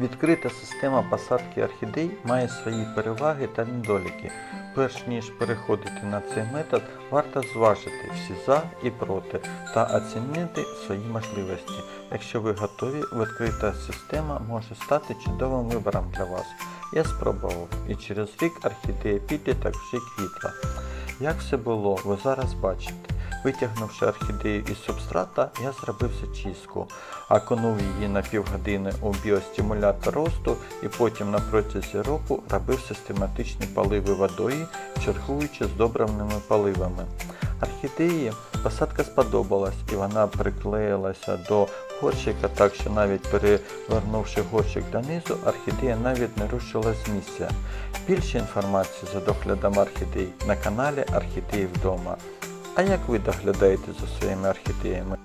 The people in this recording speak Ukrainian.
Відкрита система посадки орхідей має свої переваги та недоліки. Перш ніж переходити на цей метод, варто зважити всі за і проти та оцінити свої можливості. Якщо ви готові, відкрита система може стати чудовим вибором для вас. Я спробував і через рік орхідея підліток вже квітла. Як все було, ви зараз бачите. Витягнувши орхідею із субстрата, я зробив зачистку, окунув її на півгодини у біостимулятор росту і потім на протязі року робив систематичні поливи водою, чергуючи з добривними поливами. Орхідеї посадка сподобалась і вона приклеїлася до горщика, так що навіть перевернувши горщик донизу, орхідея навіть не рушила з місця. Більше інформації за доглядом орхідей на каналі Орхідеї вдома. А як ви доглядаєте за своїми орхідеями?